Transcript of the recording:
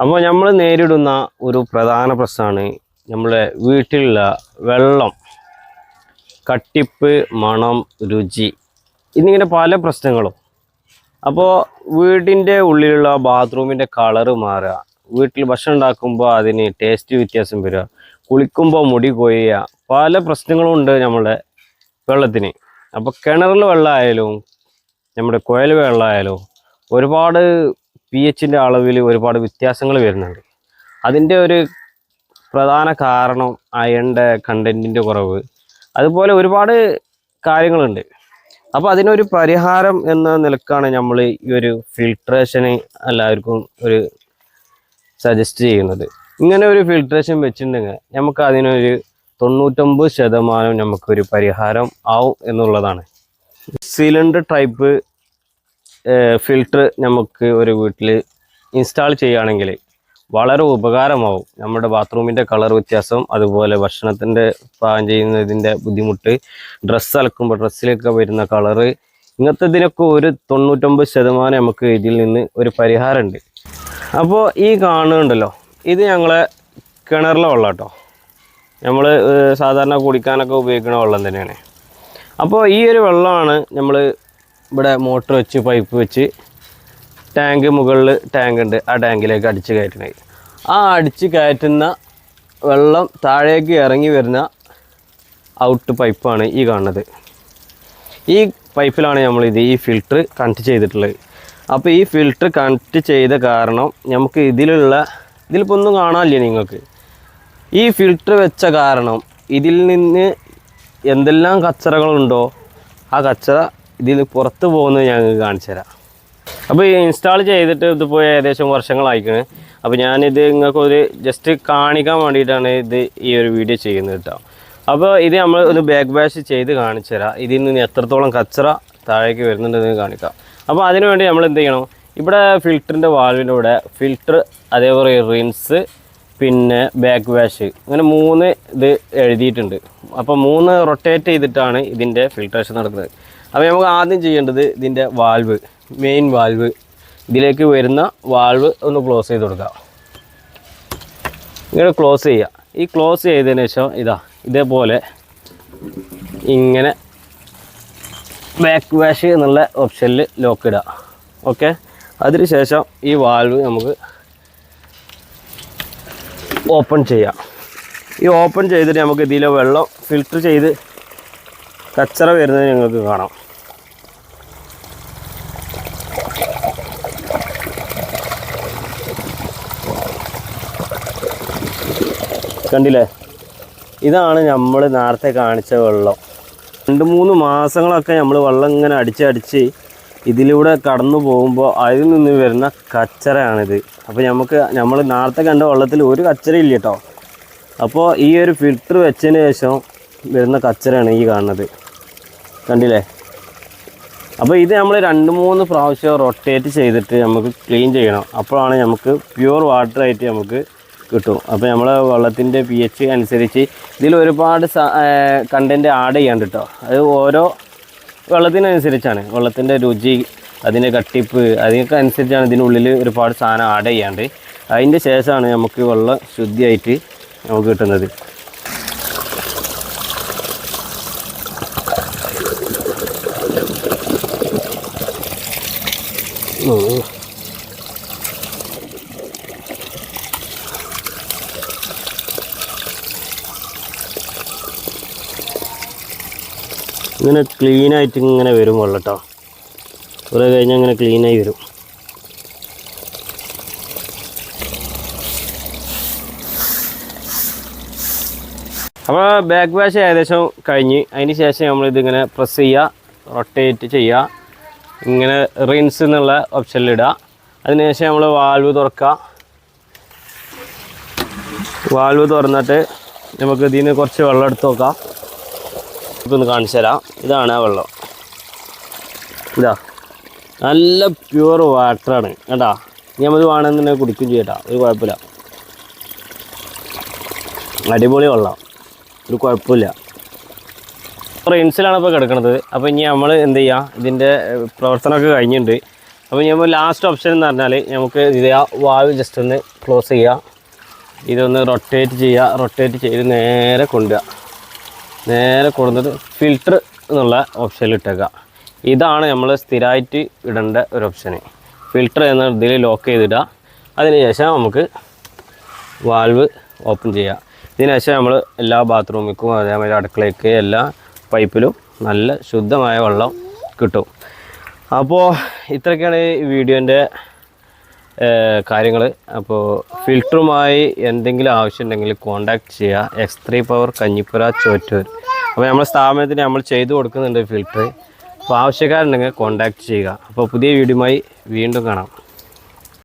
അപ്പോൾ നമ്മൾ നേരിടുന്ന ഒരു പ്രധാന പ്രശ്നമാണ് നമ്മളെ വീട്ടിലുള്ള വെള്ളം കട്ടിപ്പ് മണം രുചി എന്നിങ്ങനെ പല പ്രശ്നങ്ങളും. അപ്പോൾ വീടിന്റെ ഉള്ളിലുള്ള ബാത്റൂമിന്റെ കളറ് മാറുക വീട്ടിൽ ഭക്ഷണം ഉണ്ടാക്കുമ്പോൾ അതിന് ടേസ്റ്റ് വ്യത്യാസം വരിക കുളിക്കുമ്പോൾ മുടി കൊയ്യുക പല പ്രശ്നങ്ങളും ഉണ്ട് നമ്മുടെ വെള്ളത്തിന്. അപ്പോൾ കിണറിൽ വെള്ളമായാലും നമ്മുടെ കുഴൽ വെള്ളമായാലും ഒരുപാട് പി എച്ചിന്റെ അളവിൽ ഒരുപാട് വ്യത്യാസങ്ങൾ വരുന്നുണ്ട്. അതിന്റെ ഒരു പ്രധാന കാരണം അയണിന്റെ കണ്ടന്റിന്റെ കുറവ്. അതുപോലെ ഒരുപാട് കാര്യങ്ങളുണ്ട്. അപ്പോൾ അതിനൊരു പരിഹാരം എന്ന നിലക്കാണ് നമ്മൾ ഈ ഒരു ഫിൽട്രേഷന് എല്ലാവർക്കും ഒരു സജസ്റ്റ് ചെയ്യുന്നത്. ഇങ്ങനെ ഒരു ഫിൽട്രേഷൻ വെച്ചിട്ടുണ്ടെങ്കിൽ നമുക്ക് അതിനൊരു തൊണ്ണൂറ്റൊമ്പത് ശതമാനം നമുക്കൊരു പരിഹാരം ആവും എന്നുള്ളതാണ്. സിലിണ്ടർ ടൈപ്പ് ഫിൽട്ടർ നമുക്ക് ഒരു വീട്ടിൽ ഇൻസ്റ്റാൾ ചെയ്യുകയാണെങ്കിൽ വളരെ ഉപകാരമാവും. നമ്മുടെ ബാത്റൂമിന്റെ കളർ വ്യത്യാസം അതുപോലെ ഭക്ഷണത്തിന്റെ പാകം ചെയ്യുന്നതിന്റെ ബുദ്ധിമുട്ട് ഡ്രസ്സ് അലക്കുമ്പോൾ ഡ്രസ്സിലൊക്കെ വരുന്ന കളറ് ഇങ്ങനത്തെതിനൊക്കെ ഒരു തൊണ്ണൂറ്റൊമ്പത് ശതമാനം നമുക്ക് ഇതിൽ നിന്ന് ഒരു പരിഹാരമുണ്ട്. അപ്പോൾ ഈ കാണുന്നുണ്ടല്ലോ ഇത് ഞങ്ങളെ കിണറിലെ വെള്ളം കേട്ടോ നമ്മൾ സാധാരണ കുടിക്കാനൊക്കെ ഉപയോഗിക്കുന്ന വെള്ളം തന്നെയാണ്. അപ്പോൾ ഈ ഒരു വെള്ളമാണ് നമ്മൾ ഇവിടെ മോട്ടർ വെച്ച് പൈപ്പ് വെച്ച് ടാങ്ക് മുകളിൽ ടാങ്ക് ഉണ്ട്. ആ ടാങ്കിലേക്ക് അടിച്ച് കയറ്റണത് ആ അടിച്ച് കയറ്റുന്ന വെള്ളം താഴേക്ക് ഇറങ്ങി വരുന്ന ഔട്ട് പൈപ്പാണ് ഈ കാണുന്നത്. ഈ പൈപ്പിലാണ് നമ്മൾ ഇത് ഈ ഫിൽറ്റർ കണക്ട് ചെയ്തിട്ടുള്ളത്. അപ്പോൾ ഈ ഫിൽറ്റർ കണക്ട് ചെയ്ത കാരണം നമുക്ക് ഇതിലുള്ള ഇതിലിപ്പോൾ ഒന്നും കാണാനില്ല നിങ്ങൾക്ക്? ഈ ഫിൽറ്റർ വെച്ച കാരണം ഇതിൽ നിന്ന് എന്തെല്ലാം കച്ചറകളുണ്ടോ? ആ കച്ചറ ഇതിൽ പുറത്ത് പോകുന്നത് ഞങ്ങൾക്ക് കാണിച്ചു തരാം. അപ്പോൾ ഇൻസ്റ്റാൾ ചെയ്തിട്ട് ഇതിപ്പോൾ ഏകദേശം വർഷങ്ങളായിക്കണ്. അപ്പോൾ ഞാനിത് നിങ്ങൾക്ക് ഒരു ജസ്റ്റ് കാണിക്കാൻ വേണ്ടിയിട്ടാണ് ഇത് ഈ ഒരു വീഡിയോ ചെയ്യുന്നത് കേട്ടോ. അപ്പോൾ ഇത് നമ്മൾ ഒന്ന് ബാക്ക് ബാഷ് ചെയ്ത് കാണിച്ചു തരാം. ഇതിൽ നിന്ന് എത്രത്തോളം കച്ചറ താഴേക്ക് വരുന്നുണ്ടെന്ന് കാണിക്കാം. അപ്പോൾ അതിനുവേണ്ടി നമ്മൾ എന്ത് ചെയ്യണം? ഇവിടെ ഫിൽറ്ററിന്റെ വാൽവിന്റെ ഫിൽറ്റർ അതേപോലെ റിൻസ് പിന്നെ ബാക്ക് വാഷ് അങ്ങനെ മൂന്ന് ഇത് എഴുതിയിട്ടുണ്ട്. അപ്പോൾ മൂന്ന് റൊട്ടേറ്റ് ചെയ്തിട്ടാണ് ഇതിന്റെ ഫിൽട്രേഷൻ നടക്കുന്നത്. അപ്പോൾ നമുക്ക് ആദ്യം ചെയ്യേണ്ടത് ഇതിന്റെ വാൽവ് മെയിൻ വാൽവ് ഇതിലേക്ക് വരുന്ന വാൽവ് ഒന്ന് ക്ലോസ് ചെയ്ത് കൊടുക്കുക ഇങ്ങനെ ക്ലോസ് ചെയ്യുക. ഈ ക്ലോസ് ചെയ്തതിന് ശേഷം ഇതാ ഇതേപോലെ ഇങ്ങനെ ബാക്ക് വാഷ് എന്നുള്ള ഓപ്ഷനിൽ ലോക്ക് ഇടുക. ഓക്കെ അതിന് ശേഷം ഈ വാൽവ് നമുക്ക് ഓപ്പൺ ചെയ്യാം. ഈ ഓപ്പൺ ചെയ്തിട്ട് നമുക്ക് ഇതിലെ വെള്ളം ഫിൽറ്റർ ചെയ്ത് കച്ചറ വരുന്നത് ഞങ്ങൾക്ക് കാണാം. കണ്ടില്ലേ? ഇതാണ് നമ്മൾ നേരത്തെ കാണിച്ച വെള്ളം. രണ്ട് മൂന്ന് മാസങ്ങളൊക്കെ നമ്മൾ വെള്ളം ഇങ്ങനെ അടിച്ചടിച്ച് ഇതിലൂടെ കടന്നു പോകുമ്പോൾ അതിൽ നിന്ന് വരുന്ന കച്ചറയാണിത്. അപ്പോൾ നമുക്ക് നമ്മൾ നേരത്തെ കണ്ട വെള്ളത്തിൽ ഒരു കച്ചറയില്ല കേട്ടോ. അപ്പോൾ ഈ ഒരു ഫിൽറ്റർ വെച്ചതിന് ശേഷം വരുന്ന കച്ചറയാണ് ഈ കാണുന്നത്. കണ്ടില്ലേ? അപ്പോൾ ഇത് നമ്മൾ രണ്ട് മൂന്ന് പ്രാവശ്യം റൊട്ടേറ്റ് ചെയ്തിട്ട് നമുക്ക് ക്ലീൻ ചെയ്യണം. അപ്പോഴാണ് നമുക്ക് പ്യുവർ വാട്ടർ ആയിട്ട് നമുക്ക് കിട്ടും. അപ്പോൾ നമ്മളെ വെള്ളത്തിന്റെ പി എച്ച് അനുസരിച്ച് ഇതിൽ ഒരുപാട് കണ്ടന്റ് ആഡ് ചെയ്യാണ്ട് കേട്ടോ അത് ഓരോ വെള്ളത്തിനനുസരിച്ചാണ്. വെള്ളത്തിന്റെ രുചി അതിന്റെ കട്ടിപ്പ് അതിനൊക്കെ അനുസരിച്ചാണ് ഇതിനുള്ളിൽ ഒരുപാട് സാധനം ആഡ് ചെയ്യാണ്ട്. അതിന്റെ ശേഷമാണ് നമുക്ക് വെള്ളം ശുദ്ധിയായിട്ട് നമുക്ക് കിട്ടുന്നത്. ഇങ്ങനെ ക്ലീനായിട്ട് ഇങ്ങനെ വരും വെള്ളം കുറേ കഴിഞ്ഞാൽ ഇങ്ങനെ ക്ലീനായി വരും. അപ്പോൾ ബാക്ക് വാഷ് ഏകദേശം കഴിഞ്ഞ്. അതിന് ശേഷം നമ്മളിതിങ്ങനെ പ്രസ് ചെയ്യുക റൊട്ടേറ്റ് ചെയ്യുക ഇങ്ങനെ റിൻസ് എന്നുള്ള ഓപ്ഷനിലിടുക അതിനുശേഷം നമ്മൾ വാൽവ് തുറക്കുക വാൽവ് തുറന്നിട്ട് നമുക്ക് ഇതിന് കുറച്ച് വെള്ളം എടുത്ത് നോക്കാം. ഇതൊന്ന് കാണിച്ചു തരാം. ഇതാണ് ആ വെള്ളം. ഇതാ. നല്ല പ്യുവർ വാട്ടറാണ് കേട്ടാ നമ്മൾ വേണമെന്നുണ്ടെങ്കിൽ കുടിക്കും ചെയ്യട്ടാ ഒരു കുഴപ്പമില്ല. അടിപൊളി വെള്ളം. ഒരു കുഴപ്പമില്ല. റെയിൻസിലാണ് ഇപ്പോൾ കിടക്കുന്നത് അപ്പോൾ ഇനി നമ്മൾ എന്ത് ചെയ്യുക ഇതിന്റെ പ്രവർത്തനമൊക്കെ കഴിഞ്ഞിട്ടുണ്ട് അപ്പോൾ നമ്മൾ ലാസ്റ്റ് ഓപ്ഷൻ എന്ന് പറഞ്ഞാൽ നമുക്ക് ഇത് വാവ് ജസ്റ്റ് ഒന്ന് ക്ലോസ് ചെയ്യുക ഇതൊന്ന് റൊട്ടേറ്റ് ചെയ്യുക റൊട്ടേറ്റ് ചെയ്ത് നേരെ കൊണ്ടുക നേരെ കൊണ്ടുവന്നിട്ട് ഫിൽറ്റർ എന്നുള്ള ഓപ്ഷനിൽ ഇട്ടേക്കുക ഇതാണ് നമ്മൾ സ്ഥിരമായിട്ട് ഇടേണ്ട ഒരു ഓപ്ഷന് ഫിൽറ്റർ എന്ന ഇതിൽ ലോക്ക് ചെയ്തിടുക അതിനുശേഷം നമുക്ക് വാൽവ് ഓപ്പൺ ചെയ്യുക ഇതിനുശേഷം നമ്മൾ എല്ലാ ബാത്റൂമിക്കും അതേമാതിരി അടുക്കളയ്ക്ക് എല്ലാ പൈപ്പിലും നല്ല ശുദ്ധമായ വെള്ളം കിട്ടും. അപ്പോൾ ഇത്രയൊക്കെയാണ് ഈ വീഡിയോന്റെ കാര്യങ്ങൾ അപ്പോൾ ഫിൽറ്ററുമായി എന്തെങ്കിലും ആവശ്യമുണ്ടെങ്കിൽ കോൺടാക്ട് ചെയ്യുക X three power Kanjippura Chottur. അപ്പോൾ നമ്മുടെ സ്ഥാപനത്തിന് നമ്മൾ ചെയ്തു കൊടുക്കുന്നുണ്ട് ഫിൽറ്റർ അപ്പോൾ ആവശ്യക്കാരുണ്ടെങ്കിൽ കോൺടാക്ട് ചെയ്യുക. അപ്പോൾ പുതിയ വീഡിയോയുമായി വീണ്ടും കാണാം.